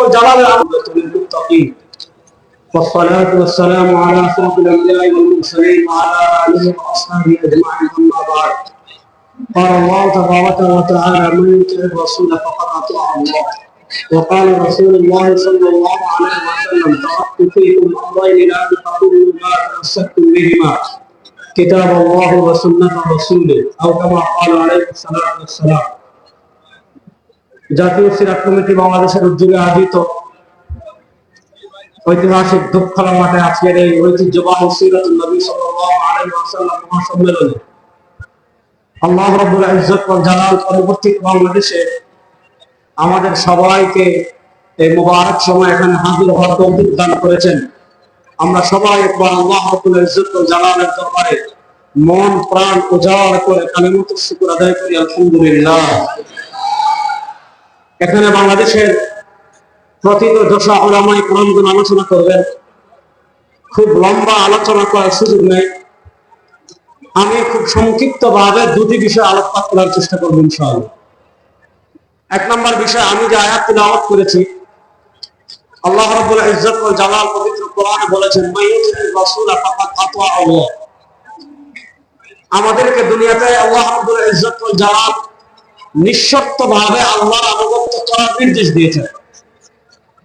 والجلال العظمة للمتقين. والصلاة والسلام على أشرف الأنبياء والمرسلين وعلى آله وأصحابه أجمعين أما بعد. قال الله تبارك وتعالى من يطع الرسول فقد أطاع الله. وقال رسول الله صلى الله عليه وسلم تركت فيكم أمرين لا تقولوا ما تمسكتم بهما. كتاب الله وسنة رسوله أو كما قال عليه الصلاة والسلام. জাতীয় সিরাত কমিটি বাংলাদেশের উদ্যোগে আয়োজিত ঐতিহাসিক দুঃখলা মাঠে আজকের এই ঐতিহ্যবাহী সিরাতুল নবী সাল্লাল্লাহু আলাইহি মহাসম্মেলনে আল্লাহ রাব্বুল ইজ্জত ওয়াল জালাল পরবর্তী বাংলাদেশে আমাদের সবাইকে এই মুবারক সময় এখানে হাজির হওয়ার তৌফিক দান করেছেন। আমরা সবাই একবার আল্লাহ রাব্বুল ইজ্জত ওয়াল জালালের দরবারে মন, প্রাণ উজাড় করে কালিমাতুর শুকর আদায় করি। আলহামদুলিল্লাহ। এখানে বাংলাদেশের প্রথিত দশা ওলামাই কোরআনগুলো আলোচনা করবেন। খুব লম্বা আলোচনা করার সুযোগ নেই। আমি খুব সংক্ষিপ্ত ভাবে দুটি বিষয় আলোকপাত করার চেষ্টা করব ইনশাআল্লাহ। এক নম্বর বিষয়, আমি যে আয়াত তিলাওয়াত করেছি, আল্লাহ রাব্বুল ইজ্জত ওয়াল জালাল পবিত্র কোরআনে বলেছেন মাইয়ুতির রাসূল ফাকাদ আতা আল্লাহ। আমাদেরকে দুনিয়াতে আল্লাহ রাব্বুল ইজ্জত ওয়াল জালাল নিঃশর্ত ভাবে আল্লাহর আনুগত্য করার নির্দেশ দিয়েছেন।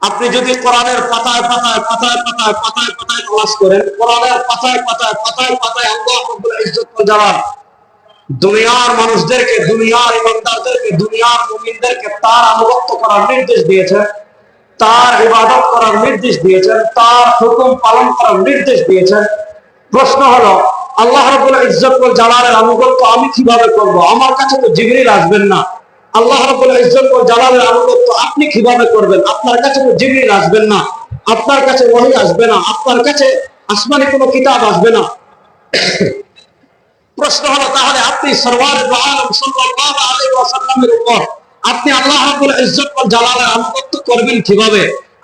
আপনি যদি কোরআনের পাতায় পাতায় পাতায় পাতায় পাতায় পাতায় ক্লাস করেন কোরআনের পাতায় পাতায় পাতায় পাতায় আল্লাহ ইজ্জত জালাল দুনিয়ার মানুষদেরকে, দুনিয়ার ইমানদারদেরকে, দুনিয়ার মুমিনদেরকে তার আনুগত্য করার নির্দেশ দিয়েছেন, তার ইবাদত করার নির্দেশ দিয়েছেন, তার হুকুম পালন করার নির্দেশ দিয়েছেন। প্রশ্ন হলো আল্লাহ রাব্বুল ইজ্জত ওয়াল জালালের আনুগত্য আমি কীভাবে করব? আমার কাছে তো জিবরিল আসবেন না। আল্লাহ রাব্বুল ইজ্জত ওয়াল জালালের আনুগত্য আপনি কীভাবে করবেন? আপনার কাছে তো জিবরিল আসবেন না। আপনার কাছে ওহী আসবে না। আপনার কাছে আসমানি কোনো কিতাব আসবে না। প্রশ্ন হলো, তাহলে আপনি সরওয়ার আলম সাল্লাল্লাহু আলাইহি ওয়াসাল্লামের উপর আপনি আল্লাহ রাব্বুল ইজ্জত ওয়াল জালালের আনুগত্য করবেন কীভাবে?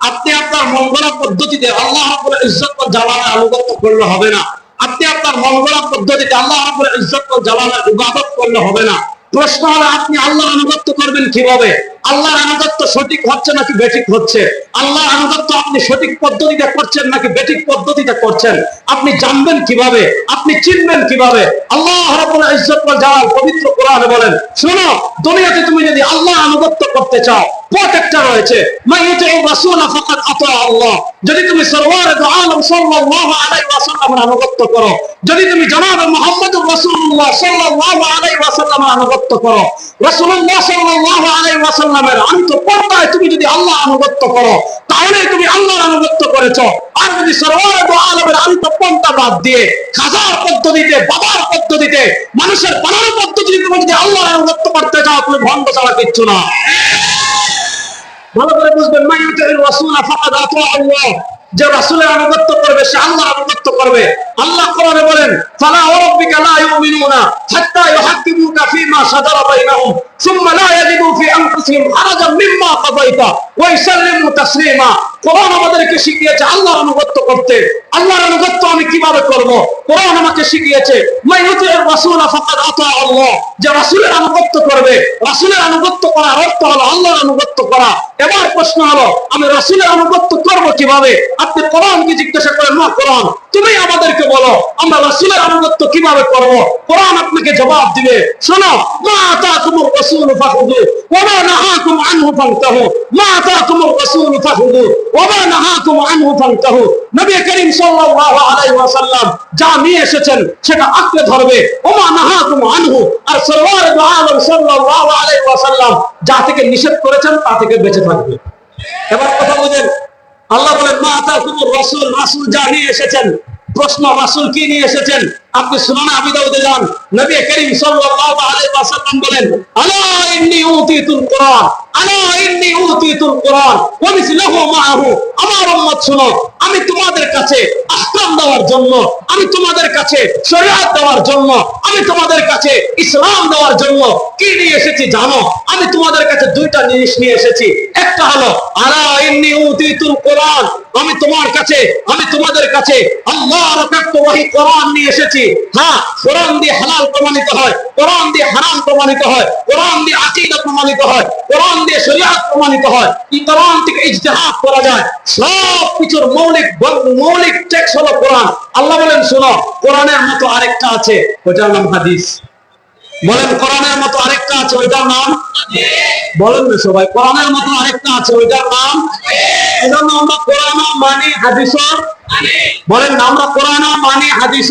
আপনি আপনার মঙ্গলা পদ্ধতিতে আল্লাহ রাব্বুল ইজ্জত ওয়াল জালালের আনুগত্য করলে হবে না। আপনি আপনার মঙ্গলা পদ্ধতিতে আল্লাহ ইজ্জত জালালের ইবাদত করলে হবে না। প্রশ্ন হলো, আপনি আল্লাহ আনুগত্য করবেন কীভাবে? আল্লাহর আনুগত্য সঠিক হচ্ছে নাকি বেঠিক হচ্ছে? আল্লাহর আনুগত্য আপনি সঠিক পদ্ধতিতে করছেন নাকি বেঠিক পদ্ধতিতে করছেন? আপনি জানবেন কীভাবে? আপনি চিনবেন কীভাবে? আল্লাহ রাব্বুল ইজ্জত ওয়াল জালাল পবিত্র কোরআনে বলেন, শোনো, দুনিয়াতে তুমি যদি আল্লাহ আনুগত্য করতে চাও পথ একটা রয়েছে মাইয়ুতিউ রাসূল ফাকাদ আতা আল্লাহ। যদি তুমি সরওয়ার দু আলম সাল্লাল্লাহু আলাইহি ওয়াসাল্লামের আনুগত্য করো, যদি তুমি জনাব মুহাম্মদুর রাসূলুল্লাহ সাল্লাল্লাহু আলাইহি ওয়াসাল্লামের আনুগত্য করো, রাসূলুল্লাহ সাল্লাল্লাহু আলাইহি ওয়াসাল্লামের তো পর্দায় তুমি যদি আল্লাহ আনুগত্য করো, তাহলে তুমি আল্লাহ আনুগত্য করেছ। আর যদি আলমের আমি তো পন্থা বাদ দিয়ে খাজার পদ্ধতিতে, বাবার পদ্ধতিতে, মানুষের বানার পদ্ধতিতে তুমি যদি আল্লাহ আনুগত্য করতে চাও তুমি ভণ্ড ছাড়া কিচ্ছু না। ভালো করে বুঝবেন, মাইয়ুতির রাসূল ফাকাদ আতা আল্লাহ। যে রাসুলের আনুগত্য করবে, সে আল্লাহ আনুগত্য করবে। আল্লাহ কোরআনে বলেন, ফালা ওয়ারাব্বিকা লা ইউমিনুনা হাত্তা ইউহাক্কিমুকা ফীমা সাজারা বাইনাহুম, সুম্মা লা ইয়াজিদু ফি আনফুসিহিম হারাজাম মিম্মা কাযাইতা ওয়া ইসাল্লিমু তাসলিমা। কোরআন আমাদেরকে শিখিয়েছে, আল্লাহর আনুগত্য করতে। আল্লাহর আনুগত্য আমি কীভাবে করব? কোরআন আমাকে শিখিয়েছে যে রাসূলের আনুগত্য করবে, রাসূলের আনুগত্য করার অর্থ হলো আল্লাহর আনুগত্য করা। এবার প্রশ্ন হলো, আমি রাসূলের আনুগত্য করব কীভাবে? আপনি কোরআনকে জিজ্ঞাসা করেন, না, কোরআন, তুমি আমাদেরকে বলো, আমরা রাসূলের আনুগত্য কীভাবে করব? কোরআন আপনাকে জবাব দিবে, শোনো, মা আতাকুমুর রাসূল ফাখুযু ওয়া নাহাকুম আনহু ফান্তাহু, মা আতাকুমুর রাসূল ফাখুযু ওয়া মা নাহাকুম আনহু ফান্তাহু। নবী করিম সাল্লাল্লাহু আলাইহি ওয়াসাল্লাম যা নিয়ে এসেছেন সেটা আঁকড়ে ধরবে। ওয়া মা নাহাকুম আনহু। আর সরওয়ার দু আলম সাল্লাল্লাহু আলাইহি ওয়াসাল্লাম যা থেকে নিষেধ করেছেন তা থেকে বেঁচে থাকবে। এবার কথা বুঝেন আল্লাহ বলেন, মা আতাকুমুর রাসূল রাসূল যা নিয়ে এসেছেন, প্রশ্ন, রাসূল কি নিয়ে এসেছেন? আপনি সুনান আবি দাউদে যান। নবী করিম সাল্লাল্লাহু আলাইহি ওয়াসাল্লাম বলেন, আলা ইন্নী উতিতুল কোরআন আমার উম্মত আমি তোমাদের কাছে আহকাম দেওয়ার জন্য, আমি তোমাদের কাছে শরীয়ত দেওয়ার জন্য, আমি তোমাদের কাছে ইসলাম দেওয়ার জন্য কি নিয়ে এসেছি জানো? আমি তোমাদের কাছে দুইটা জিনিস নিয়ে এসেছি। একটা হলো আমি তোমার কাছে, আমি তোমাদের কাছে এসেছি। হ্যাঁ কোরআন দিয়ে হালাল প্রমাণিত হয়, কোরআন দিয়ে হারাম প্রমাণিত হয়, কোরআন দিয়ে আকীদা প্রমাণিত হয়। কোরআন দিয়ে শরীয়ত প্রমাণিত হয়। এই কোরআন থেকে ইজতিহাদ করা যায়? সব কিছুর মৌলিক মৌলিক টেক্সট হলো কোরআন। আল্লাহ বলেন, শোনো, কোরআনের মতো আরেকটা আছে ওটার নাম হাদিস। বলেন, কোরআনের মতো আরেকটা আছে, ওইটার নাম বলেন না সবাই, কোরআনের মতো আরেকটা আছে, ওইটার নাম এজন্য আমরা কোরআন মানি হাদিস। বলেন, আমরা কোরআন মানি হাদিস।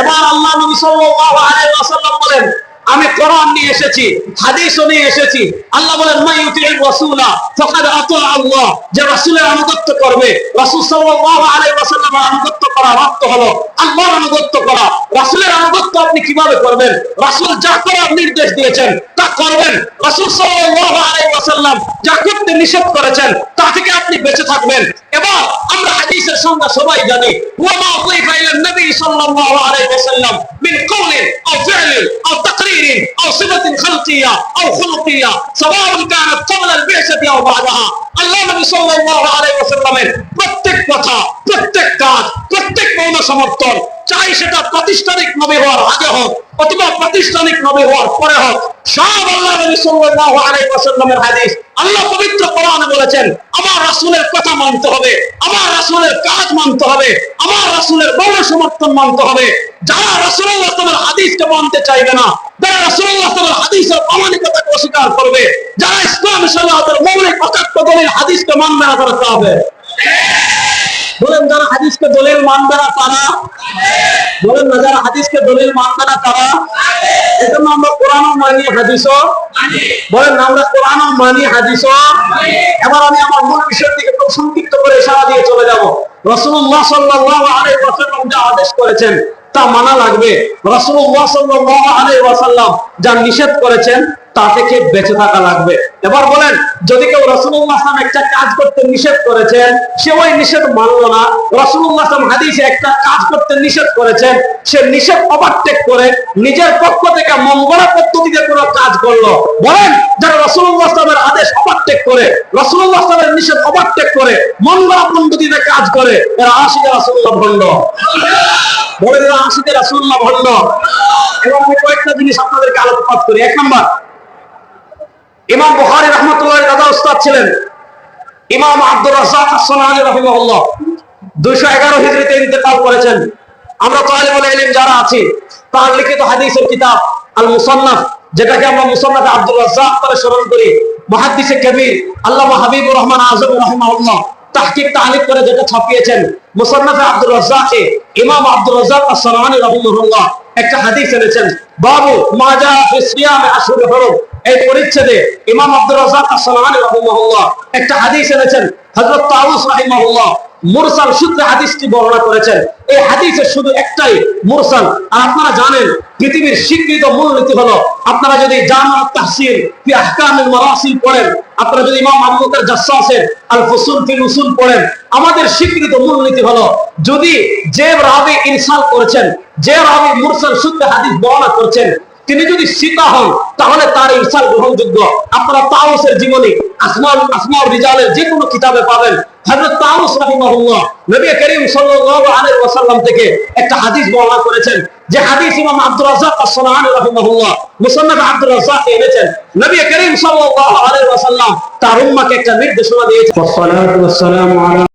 এবার আল্লাহ নবী সাল্লাল্লাহু আলাইহি ওয়াসাল্লাম বলেন আমি কোরআন নিয়ে এসেছি, হাদিসও নিয়ে এসেছি। আল্লাহ বলেন মা ইউতির রাসূলা, ফাকাদ আতা আল্লাহ। যে রাসূলের আনুগত্য করবে, রাসূল সাল্লাল্লাহু আলাইহি ওয়াসাল্লামের আনুগত্য করা অর্থ হলো আল্লাহর আনুগত্য করা। রাসূলের আনুগত্য আপনি কীভাবে করবেন? রাসূল যা করার নির্দেশ দিয়েছেন, তা করবেন। রাসূল সাল্লাল্লাহু আলাইহি ওয়াসাল্লাম যা করতে নিষেধ করেছেন, তা থেকে আপনি বেঁচে থাকবেন। সংজ্ঞা সবাই জানি ওয়া মা উযিফা ইলা নবী সাল্লাল্লাহু আলাইহি ওয়াসাল্লাম মিন কওলিন আও ফি'লিন আও তাকরীরিন আও সিফাতিন খালকিয়া আও খুলুকিয়া সাওয়াউন কানাত ক্বাবলা আল-বি'সাতি আও বা'দাহা আল্লাহ নবী সাল্লাল্লাহু আলাইহি ওয়াসাল্লামের প্রত্যেক কথা প্রত্যেক কাজ প্রত্যেক মৌন সমর্থন চাই সেটা প্রাতিষ্ঠানিক নবী হওয়ার আগে হোক অথবা প্রাতিষ্ঠানিক নবী হওয়ার পরে হোক। সব আল্লাহ সাল্লাল্লাহু হাদিস। আল্লাহ পবিত্র কোরআনে বলেছেন, আমার রাসূলের কথা মানতে হবে, আমার রাসূলের কাজ মানতে হবে, আমার রাসূলের বড় সমর্থন মানতে হবে। যারা রাসূলুল্লাহ সাল্লাল্লাহু হাদিসকে মানতে চাইবে না, যারা রাসূলুল্লাহ সাল্লাল্লাহু হাদিসের প্রামাণিকতাকে অস্বীকার করবে, যারা ইসলাম শরীয়তের মৌলিক অকাত্য দলিল হাদিসকে মানবে না তারা বলেন, যারা হাদিসকে দলিল মানবে না তারা বলেন না যারা হাদিসকে দলিল মানবে না তারা এজন্য আমরা কোরআনও মানি হাদিসও। বলেন না আমরা কোরআনও মানি হাদিসও। এবার আমি আমার মূল বিষয়ের দিকে খুব সংক্ষিপ্ত করে ইশারা দিয়ে চলে যাব। রাসূলুল্লাহ সাল্লাল্লাহু আলাইহি ওয়াসাল্লাম যা আদেশ করেছেন তা মানা লাগবে। রসুল্লাহ আলাইহি ওয়াসাল্লাম যা নিষেধ করেছেন তা থেকে বেঁচে থাকা লাগবে। এবার বলেন, যদি কেউ রসুল্লাহ আসলাম একটা কাজ করতে নিষেধ করেছেন, সে ওই নিষেধ মানলো না। রসুল্লাহ আসলাম হাদিসে একটা কাজ করতে নিষেধ করেছেন, সে নিষেধ ওভারটেক করে নিজের পক্ষ থেকে মঙ্গলা পদ্ধতিতে কোনো কাজ করল। বলেন, যারা রসুল্লাহ আসলামের আদেশ ওভারটেক করে রসুল্লাহ আসলামের নিষেধ ওভারটেক করে, মঙ্গলা পদ্ধতিতে কাজ করে, এরা আশিকে রসুল্লাহ ভণ্ড। বলে এরা আশিকে রসুল্লাহ ভণ্ড। এবং আমি কয়েকটা জিনিস আপনাদেরকে আলোকপাত করি। এক নম্বর ইমাম বুখারী রহমতুল্লাহ দাদা উস্তাদ ছিলেন। ইমাম আব্দুর আসসালামু রাহিমাহুল্লাহ। 211 হিজরিতে ইন্তেকাল করেছেন। আমরা তালিবুল ইলম যারা আছি, তার লিখিত হাদিসের কিতাব আল মুসান্নাফ যেটাকে আমরা মুসান্নাফ আব্দুর রাজ্জাক করে স্মরণ করি। মুহাদ্দিসে কবির, আল্লামা হাবিবুর রহমান আজম রাহিমাহুল্লাহ তাহকিক তালিক করে যেটা ছাপিয়েছেন, মুসান্নাফে আব্দুর রাজ্জাকে ইমাম আব্দুর রাজ্জাক আসসালামু রাহিমাহুল্লাহ একটা হাদিস এনেছেন। বাবু মাজা ফি সিয়ামে আশুর এই পরিচ্ছেদে ইমাম আব্দুর রাজ্জাক আসসালামু রাহিমাহুল্লাহ একটা হাদিস এনেছেন, হযরত তাউস রাহিমাহুল্লাহ। মুরসাল সূত্রে হাদিসটি বর্ণনা করেছেন। এই হাদিসের শুধু একটাই মুরসাল, আর আপনারা জানেন পৃথিবীর স্বীকৃত মূলনীতি হলো, আপনারা যদি জামা তাহসিল ফি আহকামিল মারাসিল পড়েন, আপনারা যদি ইমাম আবু বকর জাসসাসের আল ফুসুল ফি উসুল পড়েন, আমাদের স্বীকৃত মূলনীতি হলো, যদি যে রাবি ইরসাল করেছেন, যে রাবি মুরসাল সূত্রে হাদিস বর্ণনা করছেন তিনি যদি সীতা হন, তাহলে তার ইরসাল গ্রহণযোগ্য আপনারা তাউসের জীবনী আসমান আসমাউল রিজালের যে কোনো কিতাবে পাবেন। হযরত নবী করিম সাল্লাল্লাহু আলাইহি ওয়াসাল্লাম থেকে একটা হাদিস বর্ণনা করেছেন, যে হাদিস ইমাম আব্দুর রাজ্জাক আব্দুর রাজ্জাক এনেছেন। নবী করিম সাল্লাল্লাহু আলাইহি ওয়াসাল্লাম তার উম্মাহকে একটা নির্দেশনা দিয়েছেন। ওয়াসসালাতু ওয়াসসালামু আলা